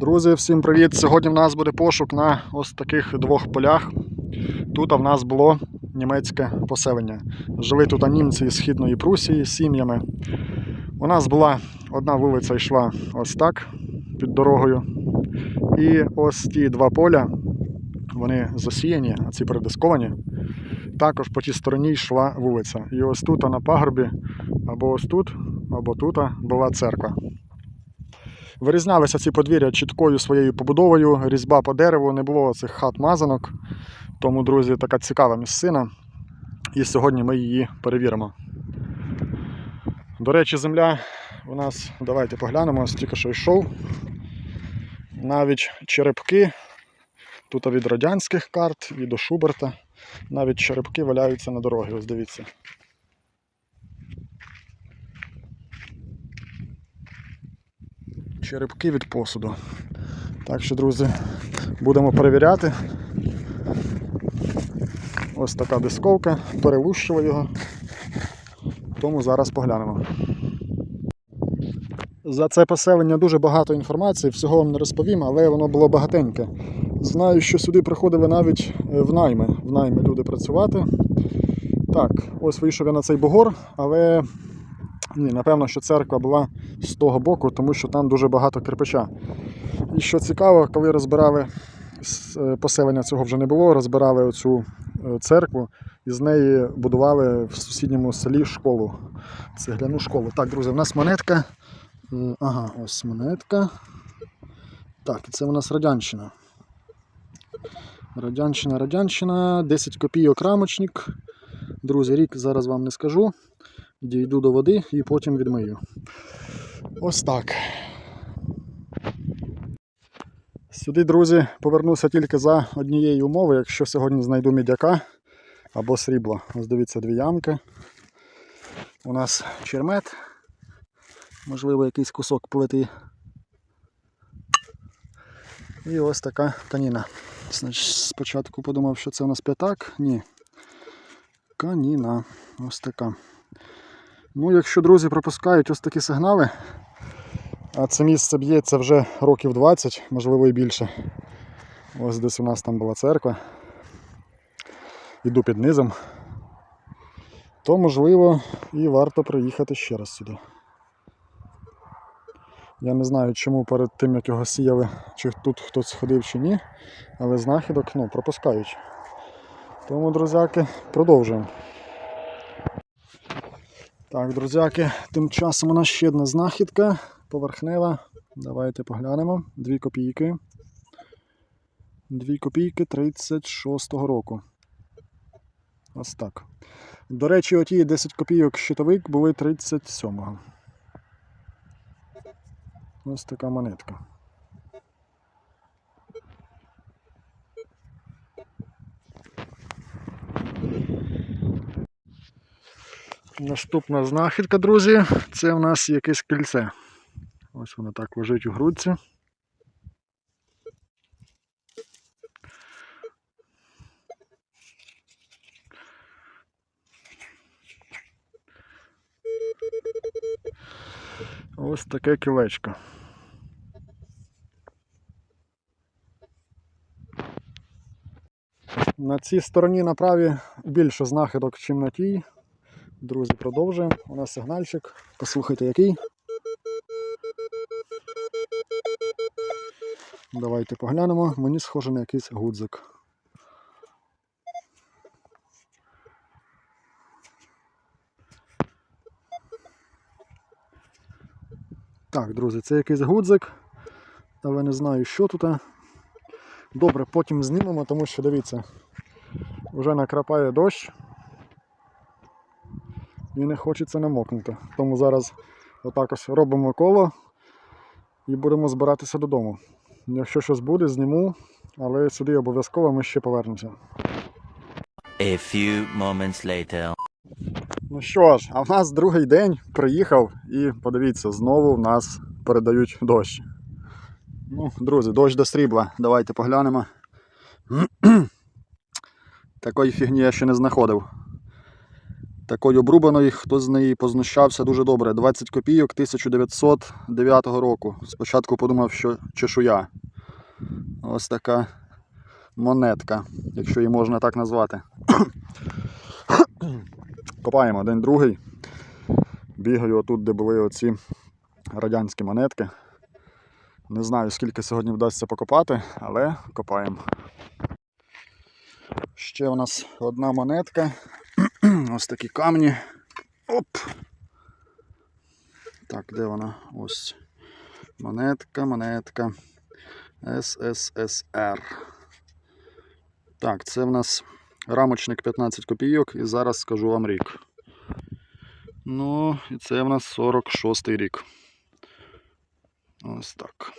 Друзі, всім привіт! Сьогодні в нас буде пошук на ось таких двох полях. Тут в нас було німецьке поселення. Жили тут німці з Східної Прусії з сім'ями. У нас була одна вулиця йшла ось так під дорогою. І ось ті два поля, вони засіяні, а ці передисковані. Також по тій стороні йшла вулиця. І ось тут на пагорбі, або ось тут, або тут була церква. Вирізнялися ці подвір'я чіткою своєю побудовою, різьба по дереву, не було цих хат-мазанок. Тому, друзі, така цікава місцина. І сьогодні ми її перевіримо. До речі, земля у нас, давайте поглянемо, ось тільки що йшов. Навіть черепки, тут від радянських карт і до Шуберта, навіть черепки валяються на дорогі, ось дивіться. Черепки від посуду. Так що, друзі, будемо перевіряти. Ось така дисковка, перелущила його. Тому зараз поглянемо. За це поселення дуже багато інформації, всього вам не розповім, але воно було багатеньке. Знаю, що сюди приходили навіть е, в найми. В найми люди працювати. Так, ось вийшов я на цей бугор, але ні, напевно, що церква була з того боку, тому що там дуже багато кирпича. І що цікаво, коли розбирали е, поселення цього вже не було, розбирали оцю е, церкву і з неї будували в сусідньому селі школу. Цегляну школу. Так, друзі, в нас монетка. Е, Ага, ось монетка. Так, і це у нас радянщина. Радянщина, радянщина, 10 копійок рамочник. Друзі, рік зараз вам не скажу. Дійду до води і потім відмию. Ось так. Сюди, друзі, повернуся тільки за однієї умови, якщо сьогодні знайду мідяка або срібло. Ось дивіться дві ямки. У нас чермет. Можливо, якийсь кусок плити. І ось така каніна. Спочатку подумав, що це у нас п'ятак. Ні. Каніна. Ось така. Ну, якщо друзі пропускають ось такі сигнали, а це місце б'ється вже років 20, можливо і більше. Ось десь у нас там була церква. Іду під низом. То можливо і варто приїхати ще раз сюди. Я не знаю, чому перед тим, як його сіяли, чи тут хтось ходив чи ні, але знахідок ну, пропускають. Тому, друзяки, продовжуємо. Так, друзяки, тим часом у нас ще одна знахідка поверхнева. Давайте поглянемо. Дві копійки. Дві копійки 36-го року. Ось так. До речі, оті 10 копійок щитовик були 37-го. Ось така монетка. Наступна знахідка, друзі, це у нас якесь кільце. Ось воно так лежить у грудці. Ось таке кілечко. На цій стороні на праві більше знахідок, ніж на тій. Друзі, продовжуємо. У нас сигнальчик. Послухайте який. Давайте поглянемо. Мені схоже на якийсь гудзик. Так, друзі, це якийсь гудзик. Але не знаю, що тут. Добре, потім знімемо, тому що дивіться, вже накрапає дощ і не хочеться намокнути. Тому зараз отак ось робимо коло і будемо збиратися додому. Якщо щось буде, зніму, але сюди обов'язково ми ще повернемося. A few moments later. Ну що ж, а в нас другий день приїхав і подивіться, знову в нас передають дощ. Ну, друзі, дощ до срібла. Давайте поглянемо. Такої фігні я ще не знаходив. Такої обрубаної, хто з неї познущався дуже добре. 20 копійок 1909 року. Спочатку подумав, що чешуя. Ось така монетка, якщо її можна так назвати. Копаємо день другий. Бігаю отут, де були оці радянські монетки. Не знаю, скільки сьогодні вдасться покопати, але копаємо. Ще у нас одна монетка. Ось такі камні. Оп! Так, де вона? Ось. Монетка, монетка. СССР. Так, це в нас рамочник 15 копійок і зараз скажу вам рік. Ну, і це в нас 46-й рік. Ось так.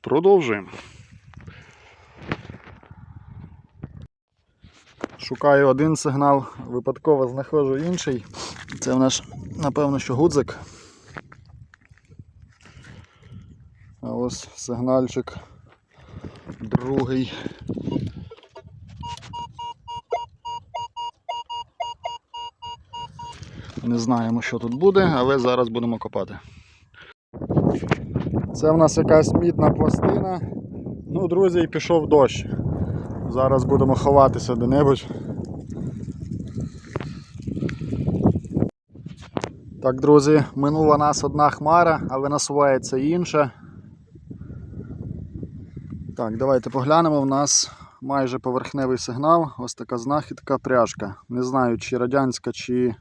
Продовжуємо. Шукаю один сигнал, випадково знаходжу інший. Це в нас, напевно, що гудзик. А ось сигнальчик другий. Не знаємо, що тут буде, але зараз будемо копати. Це в нас якась мідна пластина. Ну, друзі, пішов дощ. Зараз будемо ховатися де-небудь. Так, друзі, минула нас одна хмара, але насувається інша. Так, давайте поглянемо. У нас майже поверхневий сигнал. Ось така знахідка пряжка. Не знаю, чи радянська, чи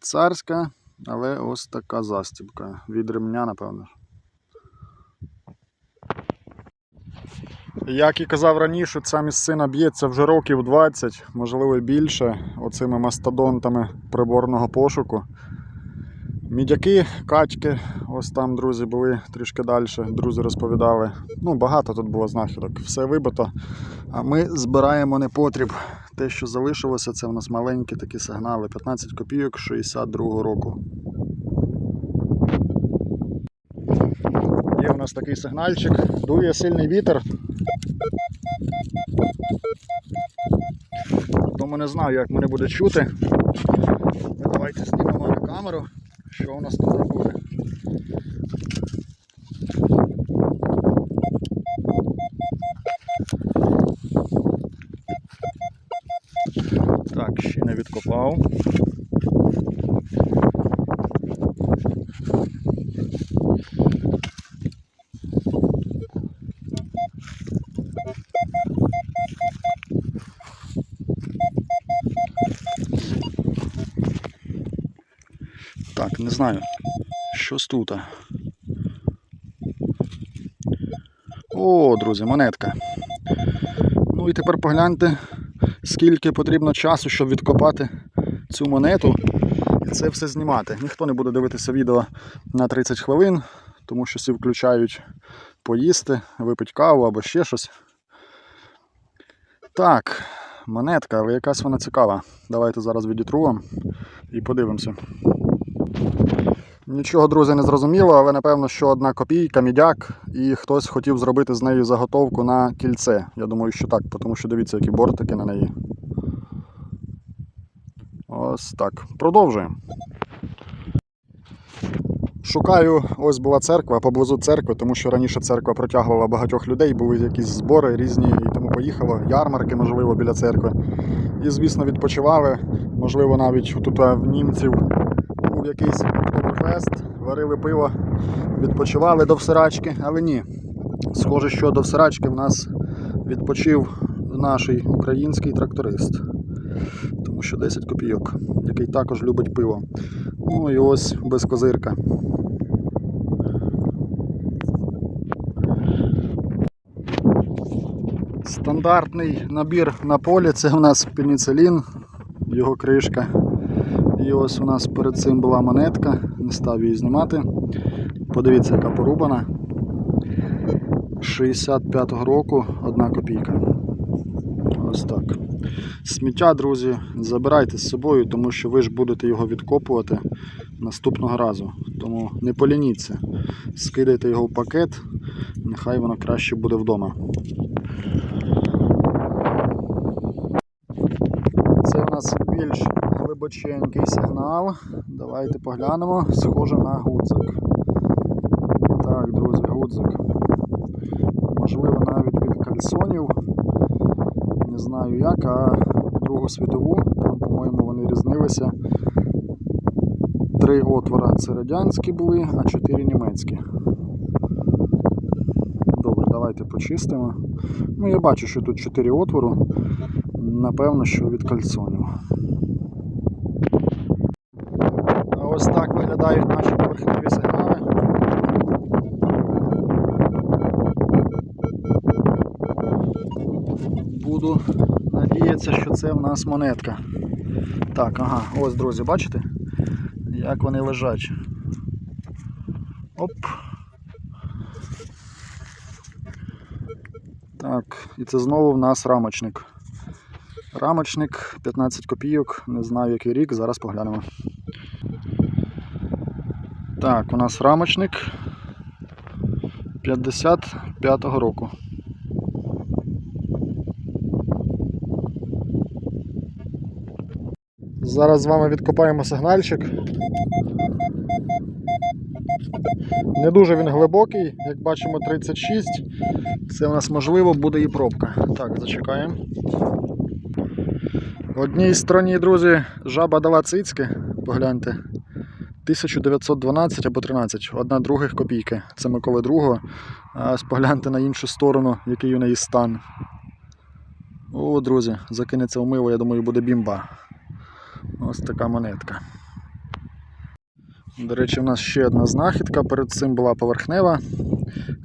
царська, але ось така застібка. Від ремня, напевно. Як і казав раніше, ця місцина б'ється вже років 20, можливо більше, оцими мастодонтами приборного пошуку. Мідяки, качки, ось там друзі були трішки далі, друзі розповідали. Ну, багато тут було знахідок, все вибито. А ми збираємо непотріб. Те, що залишилося, це в нас маленькі такі сигнали. 15 копійок 62 року. Є у нас такий сигнальчик, дує сильний вітер. Тому не знаю, як мене буде чути. Давайте знімемо на камеру, що у нас тут буде. Так, ще не відкопав. Знаю. Щось тут. О, друзі, монетка. Ну і тепер погляньте, скільки потрібно часу, щоб відкопати цю монету і це все знімати. Ніхто не буде дивитися відео на 30 хвилин, тому що всі включають поїсти, випити каву або ще щось. Так, монетка, але якась вона цікава. Давайте зараз відітру вам і подивимося. Нічого, друзі, не зрозуміло, але напевно, що одна копійка, мідяк, і хтось хотів зробити з нею заготовку на кільце. Я думаю, що так, тому що дивіться, які бортики на неї. Ось так. Продовжуємо. Шукаю, ось була церква, поблизу церкви, тому що раніше церква протягувала багатьох людей, були якісь збори різні і тому поїхало, ярмарки, можливо, біля церкви. І, звісно, відпочивали. Можливо, навіть тут в німців був якийсь октоберфест, варили пиво, відпочивали до всирачки, але ні. Схоже, що до всирачки в нас відпочив наш український тракторист. Тому що 10 копійок, який також любить пиво. Ну і ось без козирка. Стандартний набір на полі це у нас пеніцилін, його кришка. І ось у нас перед цим була монетка, не став її знімати. Подивіться, яка порубана. 65-го року одна копійка. Ось так. Сміття, друзі, забирайте з собою, тому що ви ж будете його відкопувати наступного разу. Тому не полініться. Скидайте його в пакет, нехай воно краще буде вдома. Це у нас більш Глибоченький сигнал. Давайте поглянемо. Схоже на гудзик. Так, друзі, гудзик. Можливо, навіть від кальсонів. Не знаю як, а Другу світову, там, по-моєму, вони різнилися. Три отвора це радянські були, а чотири німецькі. Добре, давайте почистимо. Ну, я бачу, що тут чотири отвору. Напевно, що від кальцонів. А ось так виглядають наші поверхневі сигнали. Буду надіятися, що це в нас монетка. Так, ага, ось, друзі, бачите? Як вони лежать. Оп. Так, і це знову в нас рамочник. Рамочник 15 копійок, не знаю який рік, зараз поглянемо. Так, у нас рамочник 55-го року. Зараз з вами відкопаємо сигнальчик. Не дуже він глибокий, як бачимо 36. Це у нас можливо буде і пробка. Так, зачекаємо. В одній стороні, друзі, жаба дала цицьки. Погляньте. 1912 або 13, одна других копійки. Це Миколи II. Ось на іншу сторону, який у неї стан. О, друзі, закинеться в я думаю, буде бімба. Ось така монетка. До речі, у нас ще одна знахідка. Перед цим була поверхнева.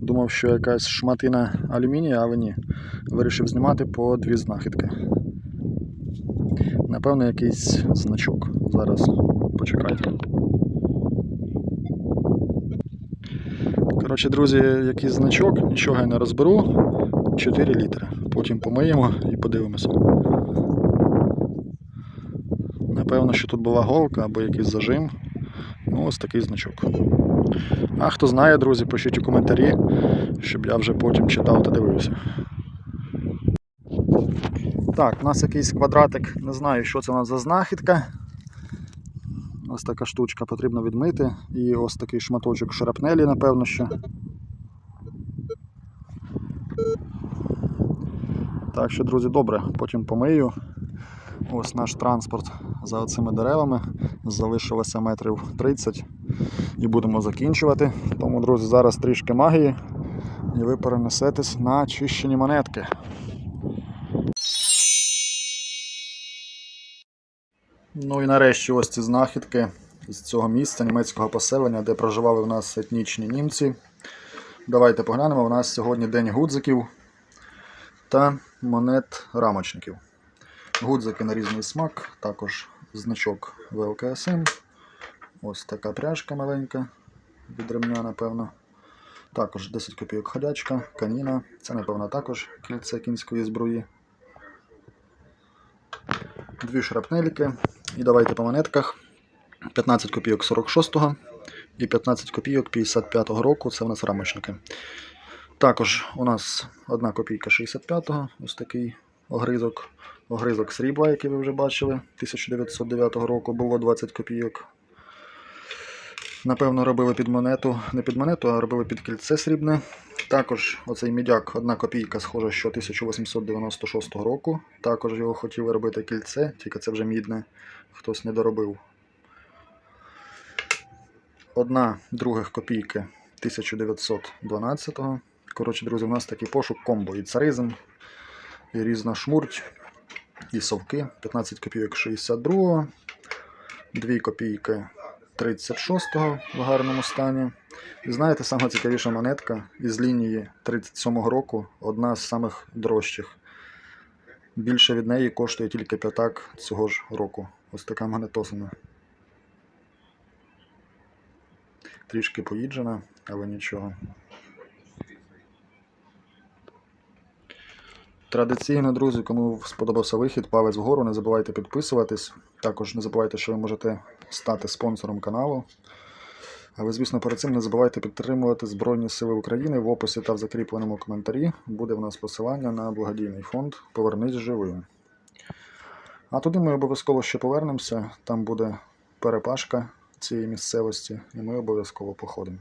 Думав, що якась шматина алюмінія, але ні. Вирішив знімати по дві знахідки. Напевно, якийсь значок. Зараз почекайте. Коротше, друзі, якийсь значок, нічого я не розберу. 4 літри. Потім помиємо і подивимося. Напевно, що тут була голка або якийсь зажим. Ну, ось такий значок. А хто знає, друзі, пишіть у коментарі, щоб я вже потім читав та дивився. Так, у нас якийсь квадратик, не знаю, що це у нас за знахідка. Ось така штучка потрібно відмити. І ось такий шматочок шрапнелі, напевно, що. Так що, друзі, добре, потім помию. Ось наш транспорт за оцими деревами. Залишилося метрів 30 і будемо закінчувати. Тому, друзі, зараз трішки магії і ви перенесетесь на чищені монетки. Ну і нарешті ось ці знахідки з цього місця німецького поселення, де проживали у нас етнічні німці. Давайте поглянемо. У нас сьогодні день гудзиків та монет рамочників. Гудзики на різний смак, також значок ВЛКСМ. Ось така пряжка маленька від ремня, напевно. Також 10 копійок ходячка, каніна. Це, напевно, також кільце кінської зброї. Дві шрапнеліки. І давайте по монетках. 15 копійок 46-го і 15 копійок 55-го року. Це у нас рамочники. Також у нас 1 копійка 65-го, ось такий огризок. Огризок срібла, який ви вже бачили, 1909 року було 20 копійок. Напевно, робили під монету, не під монету, а робили під кільце срібне. Також оцей мідяк, одна копійка, схоже, що 1896 року. Також його хотіли робити кільце, тільки це вже мідне, хтось не доробив. Одна других копійки 1912-го. Коротше, друзі, у нас такий пошук комбо і царизм, і різна шмурть, і совки. 15 копійок 62-го, 2 копійки 36-го в гарному стані. І знаєте, саме цікавіша монетка із лінії 37-го року, одна з самих дорожчих. Більше від неї коштує тільки п'ятак цього ж року. Ось така монетосина. Трішки поїджена, але нічого. Традиційно, друзі, кому сподобався вихід, палець вгору, не забувайте підписуватись. Також не забувайте, що ви можете стати спонсором каналу. Але, звісно, перед цим не забувайте підтримувати Збройні Сили України. В описі та в закріпленому коментарі буде в нас посилання на благодійний фонд Повернись живим. А туди ми обов'язково ще повернемося, там буде перепашка цієї місцевості, і ми обов'язково походимо.